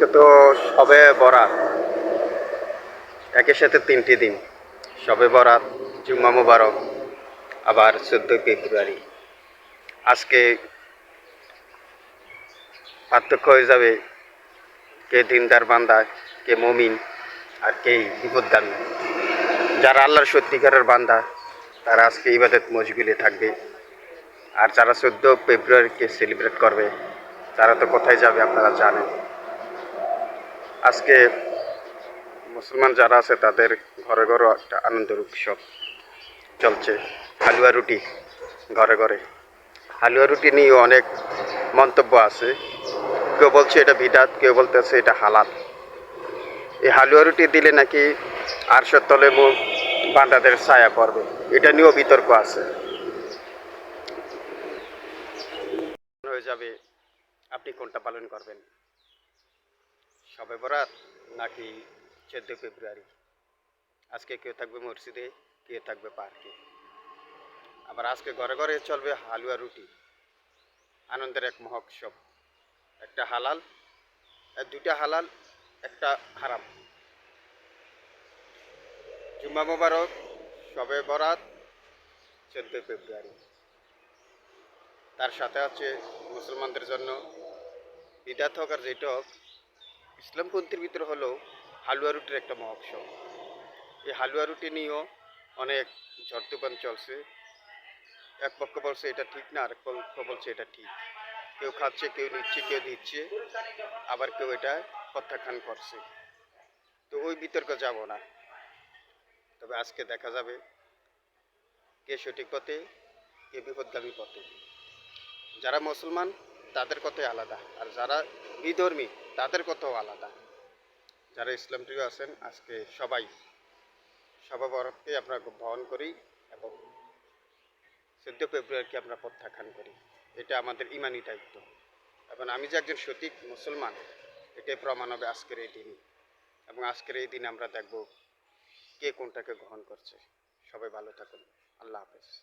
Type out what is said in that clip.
আজকে তো সবে বরাত। একের সাথে তিনটি দিন। সবে বরাত, জুম্মা মুবারক, আবার চোদ্দোই ফেব্রুয়ারি। আজকে পার্থক্য হয়ে যাবে কে দিনদার বান্দা, কে মমিন, আর কে বিপদগামী। যারা আল্লাহর সত্যিকারের বান্দা, তারা আজকে ইবাদত মজগুলে থাকবে। আর যারা চোদ্দ ফেব্রুয়ারিকে সেলিব্রেট করবে, তারা তো কোথায় যাবে আপনারা জানেন। আজকে মুসলমান যারা আছে, তাদের ঘরে ঘরে একটা আনন্দের উৎসব চলছে, হালুয়া রুটি ঘরে ঘরে। হালুয়া রুটি নিয়ে অনেক মন্তব্য আছে। কেউ বলছে এটা বিদাত, কেউ বলতেছে এটা হালাল। এই হালুয়া রুটি দিলে নাকি আরশোর তলে বান্দাদের ছায়া পড়বে, এটা নিয়েও বিতর্ক আছে। হয়ে যাবে। আপনি কোনটা পালন করবেন? সবে বরাত, নাকি চোদ্দোই ফেব্রুয়ারি? আজকে কেউ থাকবে মসজিদে, কেউ থাকবে পার্কে। আবার আজকে ঘরে ঘরে চলবে হালুয়া রুটি, আনন্দের এক মহোৎসব। একটা হালাল দুইটা হালাল, একটা হারাম। জুম্মা মোবারক, সবে বরাত, চোদ্দোই ফেব্রুয়ারি। তার সাথে আছে মুসলমানদের জন্য বিদাত হোক আর যেটা হোক ইসলামপন্থীর ভিতরে হলো হালুয়া রুটির একটা মহোৎসব। এই হালুয়া রুটি নিয়েও অনেক ঝড়তুফান চলছে। এক পক্ষ বলছে এটা ঠিক না, আরেক পক্ষ বলছে এটা ঠিক। কেউ খাচ্ছে, কেউ নিচ্ছে, কেউ দিচ্ছে, আবার কেউ এটা প্রত্যাখ্যান করছে। তো ওই বিতর্ক যাব না। তবে আজকে দেখা যাবে কে সঠিক পথে, কে বিপদগামী পথে। যারা মুসলমান, তাদের কথাই আলাদা। আর যারা বিধর্মী তাদের কথাও আলাদা। যারা ইসলাম প্রিয় আছেন, আজকে সবাই সবাবরতকে আমরা বহন করি এবং চোদ্দ ফেব্রুয়ারিকে আমরা প্রত্যাখ্যান করি। এটা আমাদের ইমানি দায়িত্ব। এবং আমি যে একজন সঠিক মুসলমান, এটাই প্রমাণ হবে আজকের এই দিন। এবং আজকের এই দিন আমরা দেখব কে কোনটাকে গ্রহণ করছে। সবাই ভালো থাকুন। আল্লাহ হাফেজ।